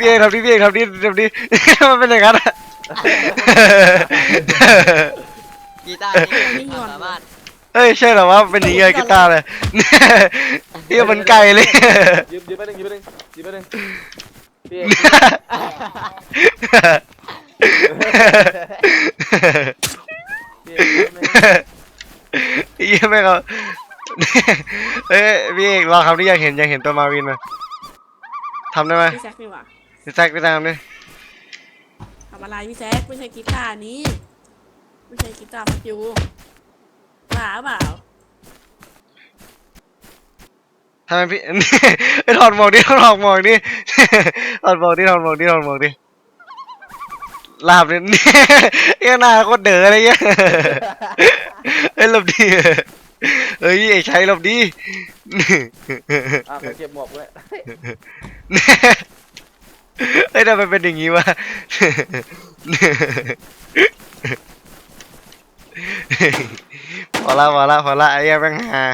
พี่เอกทำดิพี่เอกทำดิทำดิมันเป็นอย่างนั้นอะกีตาร์นี่ความสามารถเฮ้ยใช่เหรอวะเป็นอย่างเงี้ยกีตาร์เลยเฮียมันไกลเลยยืมยืมไปหนึ่งยืมไปหนึ่งยืมไปหนึ่งพี่เอกพี่เอกยืมไปหนึ่งเฮียไม่เขาเฮ้ยพี่เอกลองทำดิอยากเห็นอยากเห็นตัวมาวินมา ทำได้ไหมพี่แซกนี่หว่าพี่แซกพี่แซกทำดิทำอะไรพี่แซกไม่ใช่กีตาร์นี้ ไม่ใช่กีตาร์พัดยูบ้าเปล่าทำไมพี่ ไอ้ถอดหมวกดิถอดหมวกดิถอดหมวกดิถอดหมวกดิถอดหมวกดิลาบเนี่ยเฮียหน้าโคตรเด๋ออะไรเงี้ยเฮ้ยหลบดี เฮ้ยไอ้ชัยหลบดีอะขอเก็บหมวกไว้เฮ้ยทำไมเป็นอย่างงี้วะพอละพอละพอละไอ้เหี้ยังแม่งหา